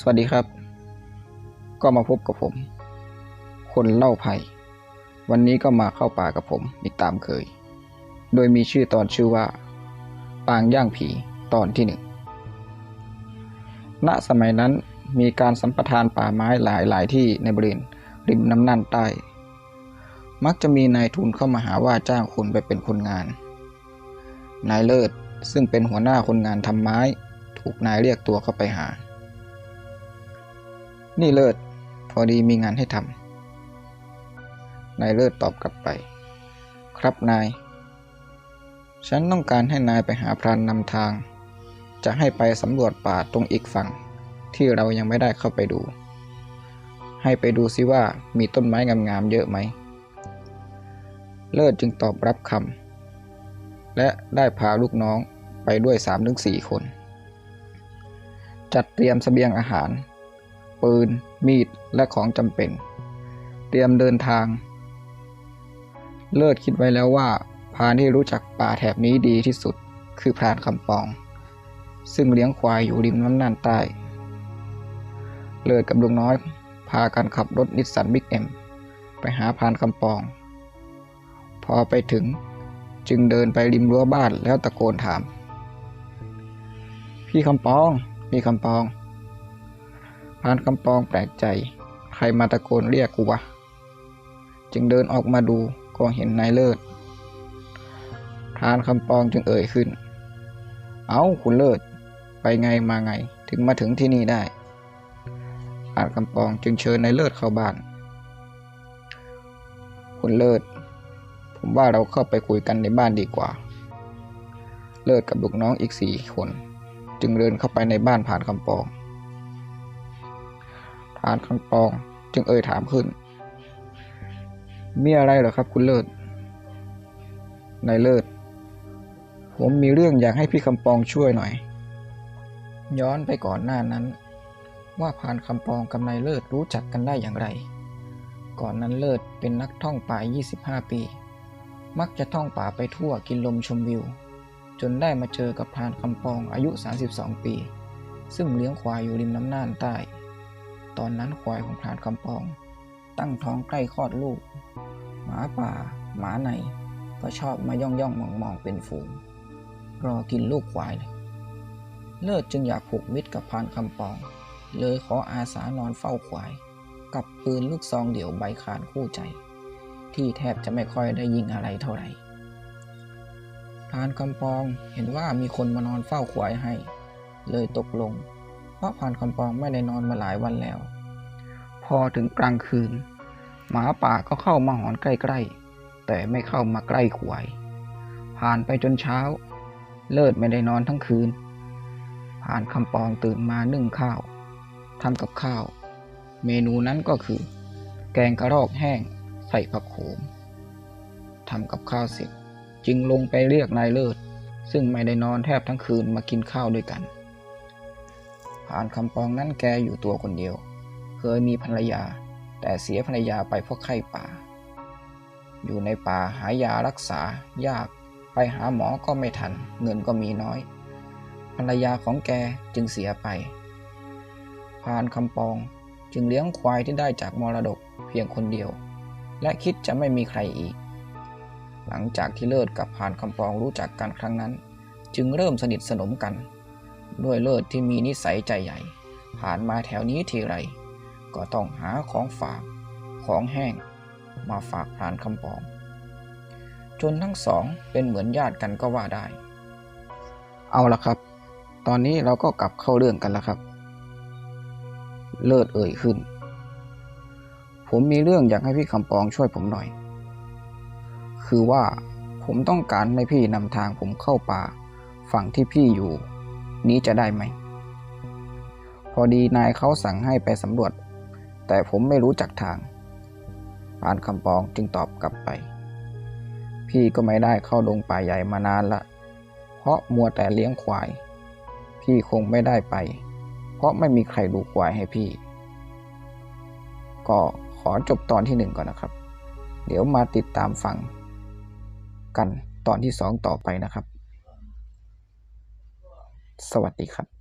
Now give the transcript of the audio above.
สวัสดีครับ ก็มาพบกับผม คนเล่าภัย วันนี้ก็มาเข้าป่ากับผมอีกตามเคย โดยมีชื่อตอนชื่อว่า ปางย่างผีตอนที่หนึ่งณสมัยนั้นมีการสัมปทานป่าไม้หลายหลายที่ในบริเวณริมน้ำน่านใต้ มักจะมีนายทุนเข้ามาหาว่าจ้างคนไปเป็นคนงาน นายเลิศซึ่งเป็นหัวหน้าคนงานทำไม้ ถูกนายเรียกตัวเข้าไปหา นี่เลิศ พอดีมีงานให้ทำนายเลิศตอบกลับไป ครับนาย ฉันต้องการให้นายไปหาพรานนำทาง จะให้ไปสำรวจป่าตรงอีกฝั่ง ที่เรายังไม่ได้เข้าไปดู ให้ไปดูซิว่ามีต้นไม้งามๆเยอะไหม เลิศจึงตอบรับคำและได้พาลูกน้องไปด้วย3าถึงสคน จัดเตรียมเสบียงอาหาร ปืน มีด และของจำเป็น เตรียมเดินทาง เลิศคิดไว้แล้วว่าพรานที่รู้จักป่าแถบนี้ดีที่สุดคือพรานคำปอง ซึ่งเลี้ยงควายอยู่ริมน้ำน่านใต้ เลิศกับลุงน้อย พากันขับรถนิสสันบิ๊กเอ็มไปหาพรานคำปอง พอไปถึงจึงเดินไปริมรั้วบ้านแล้วตะโกนถาม พี่คำปอง พี่คำปอง พานคำปองแปลกใจ ใครมาตะโกนเรียกกูวะ จึงเดินออกมาดูก็เห็นนายเลิศพานคำปองจึงเอ่ยขึ้น เอาคุณเลิศ ไปไงมาไงถึงมาถึงที่นี่ได้พานคำปองจึงเชิญนายเลิศเข้าบ้าน คุณเลิศ ผมว่าเราเข้าไปคุยกันในบ้านดีกว่า เลิศกับลูกน้องอีกสี่คน จึงเดินเข้าไปในบ้านผ่านคำปอง ผ่านคำปอง จึงเอ่ยถามขึ้น มีอะไรเหรอครับ คุณเลิศนายเลิศ ผมมีเรื่องอยากให้พี่คำปองช่วยหน่อย ย้อนไปก่อนหน้านั้น ว่าผ่านคำปองกับนายเลิศรู้จักกันได้อย่างไร ก่อนนั้นเลิศเป็นนักท่องป่า 25 ปี มักจะท่องป่าไปทั่วกินลมชมวิว จนได้มาเจอกับพานคำปองอายุ 32 ปี ซึ่งเลี้ยงควายอยู่ริมน้ำน่านใต้ ตอนนั้นควายของพรานคำปอง ตั้งท้องใกล้คลอดลูก หมาป่า หมาใน ก็ชอบมาย่องย่องมองมองเป็นฝูง รอกินลูกควายเลย เลิศจึงอยากผูกมิตรกับพรานคำปอง เลยขออาสานอนเฝ้าควาย กับปืนลูกซองเดี่ยวใบขานคู่ใจ ที่แทบจะไม่ค่อยได้ยิงอะไรเท่าไหร่พรานคำปองเห็นว่ามีคนมานอนเฝ้าควายให้ เลยตกลง เพราะพรานคำปองไม่ได้นอนมาหลายวันแล้ว พอถึงกลางคืน หมาป่าก็เข้ามาหอนใกล้ๆ แต่ไม่เข้ามาใกล้ควาย ผ่านไปจนเช้า เลิศไม่ได้นอนทั้งคืน ผ่านคำปองตื่นมานึ่งข้าวทำกับข้าว เมนูนั้นก็คือ แกงกระรอกแห้งใส่ผักโขมทำกับข้าวเสร็จจึงลงไปเรียกนายเลิศ ซึ่งไม่ได้นอนแทบทั้งคืนมากินข้าวด้วยกัน ผ่านคำปองนั้นแกอยู่ตัวคนเดียว เคยมีภรรยา แต่เสียภรรยาไปเพราะไข้ป่า อยู่ในป่าหายารักษายาก ไปหาหมอก็ไม่ทัน เงินก็มีน้อย ภรรยาของแกจึงเสียไปพรานคำปองจึงเลี้ยงควายที่ได้จากมรดกเพียงคนเดียว และคิดจะไม่มีใครอีก หลังจากที่เลิศกับพรานคำปองรู้จักกันครั้งนั้น จึงเริ่มสนิทสนมกัน ด้วยเลิศที่มีนิสัยใจใหญ่ ผ่านมาแถวนี้ทีไร ก็ต้องหาของฝากของแห้ง มาฝากพรานคำปอง จนทั้งสองเป็นเหมือนญาติกันก็ว่าได้ เอาละครับ ตอนนี้เราก็กลับเข้าเรื่องกันแล้วครับ เลิศเอ่ยขึ้น ผมมีเรื่องอยากให้พี่คำปองช่วยผมหน่อย คือว่าผมต้องการให้พี่นำทางผมเข้าป่าฝั่งที่พี่อยู่ นี้จะได้ไหม พอดีนายเขาสั่งให้ไปสำรวจ แต่ผมไม่รู้จักทางปานคำปองจึงตอบกลับไป พี่ก็ไม่ได้เข้าดงป่าใหญ่มานานละ เพราะมัวแต่เลี้ยงควาย พี่คงไม่ได้ไป เพราะไม่มีใครดูควายให้พี่ ก็ขอจบตอนที่หนึ่งก่อนนะครับ เดี๋ยวมาติดตามฟังกันตอนที่สองต่อไปนะครับ สวัสดีครับ